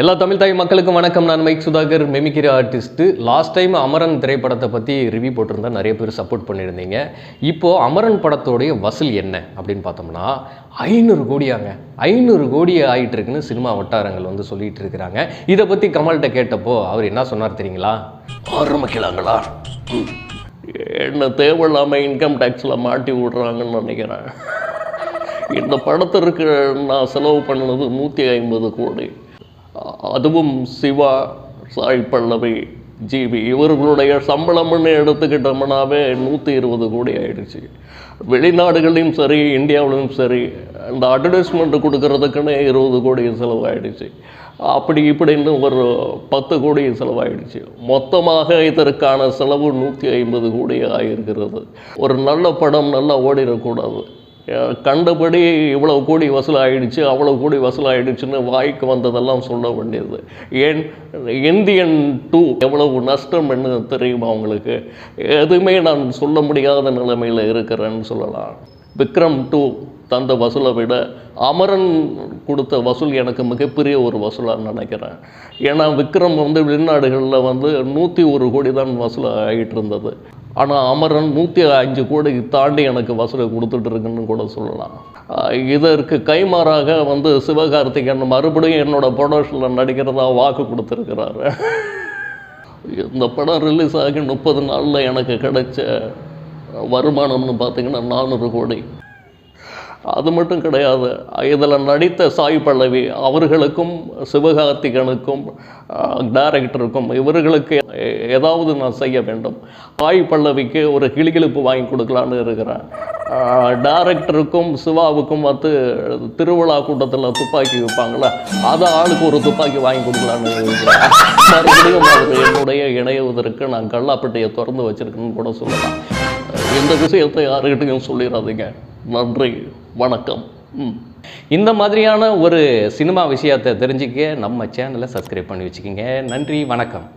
எல்லா தமிழ் தாய் மக்களுக்கும் வணக்கம். நான் மைக் சுதாகர். மெமிக்கிற ஆர்டிஸ்ட்டு லாஸ்ட் டைம் அமரன் திரைப்படத்தை பற்றி ரிவ்யூ போட்டிருந்தா நிறைய பேர் சப்போர்ட் பண்ணியிருந்தீங்க. இப்போது அமரன் படத்தோடைய வசூல் என்ன அப்படின்னு பார்த்தோம்னா ஐநூறு கோடியாங்க. ஐநூறு கோடி ஆகிட்டு இருக்குன்னு சினிமா வட்டாரங்கள் வந்து சொல்லிட்டு இருக்கிறாங்க. இதை பற்றி கமல்கிட்ட கேட்டப்போ அவர் என்ன சொன்னார் தெரியுங்களா? ஆரம்பிக்கலாங்களா என்ன தேவையில்லாமல் இன்கம் டேக்ஸில் மாட்டி விடுறாங்கன்னு நினைக்கிறேன். இந்த படத்திற்கு நான் செலவு பண்ணது நூற்றி ஐம்பது கோடி. அதுவும் சிவா சாய் பல்லவி ஜிபி இவர்களுடைய சம்பளம்னு எடுத்துக்கிட்டோம்னாவே நூற்றி இருபது கோடி ஆயிடுச்சு. வெளிநாடுகளையும் சரி இந்தியாவிலையும் சரி அந்த அட்வர்டைஸ்மெண்ட் கொடுக்கறதுக்குன்னு இருபது கோடி செலவாயிடுச்சு. அப்படி இப்படின்னு ஒரு பத்து கோடி செலவாயிடுச்சு. மொத்தமாக இதற்கான செலவு நூற்றி ஐம்பது கோடி ஆகியிருக்கிறது ஒரு நல்ல படம் நல்லா ஓடிடக்கூடாது. கண்டபடி இவ்வளவு கோடி வசூலாகிடுச்சு அவ்வளோ கோடி வசூலாயிடுச்சுன்னு வாய்க்கு வந்ததெல்லாம் சொல்ல வேண்டியது. ஏன் இந்தியன் டூ எவ்வளவு நஷ்டம் என்ன தெரியுமா அவங்களுக்கு எதுவுமே நான் சொல்ல முடியாத நிலைமையில் இருக்கிறேன்னு சொல்லலாம். விக்ரம் டூ தந்த வசூலை விட அமரன் கொடுத்த வசூல் எனக்கு மிகப்பெரிய ஒரு வசூலாக நினைக்கிறேன். ஏன்னா விக்ரம் வந்து வெளிநாடுகளில் வந்து நூற்றி ஒரு கோடி தான் வசூல் ஆகிட்டு இருந்தது. ஆனால் அமரன் நூற்றி அஞ்சு கோடி தாண்டி எனக்கு வசூலை கொடுத்துட்ருக்குன்னு கூட சொல்லலாம். இதற்கு கைமாறாக வந்து சிவகார்த்திகேயன் மறுபடியும் என்னோடய ப்ரொடக்ஷனில் நடிக்கிறதா வாக்கு கொடுத்துருக்கிறாரு. இந்த படம் ரிலீஸ் ஆகி முப்பது நாளில் எனக்கு கிடைச்ச வருமானம்னு பார்த்தீங்கன்னா நானூறு கோடி. அது மட்டும் கிடையாது. இதில் நடித்த சாய் பல்லவி அவர்களுக்கும் சிவகார்த்திகனுக்கும் டைரக்டருக்கும் இவர்களுக்கு ஏதாவது நான் செய்ய வேண்டும். சாய் பல்லவிக்கு ஒரு கிளிகிழிப்பு வாங்கி கொடுக்கலான்னு இருக்கிறேன் டைரக்டருக்கும் சிவாவுக்கும் வந்து திருவிழா கூட்டத்தில் துப்பாக்கி வைப்பாங்களே அதை ஆளுக்கு ஒரு துப்பாக்கி வாங்கி கொடுக்கலான்னு இருக்கிறேன் மறுபடியும் என்னுடைய இணையுவதற்கு நான் கல்லாப்பட்டியை திறந்து வச்சுருக்கேன்னு கூட சொல்லலாம். இந்த விஷயத்தை யாருக்கிட்டையும் சொல்லிடாதீங்க. நன்றி வணக்கம். ம். இந்த மாதிரியான ஒரு சினிமா விஷயத்தை தெரிஞ்சுக்க நம்ம சேனலை சப்ஸ்கிரைப் பண்ணி வச்சுக்கோங்க. நன்றி வணக்கம்.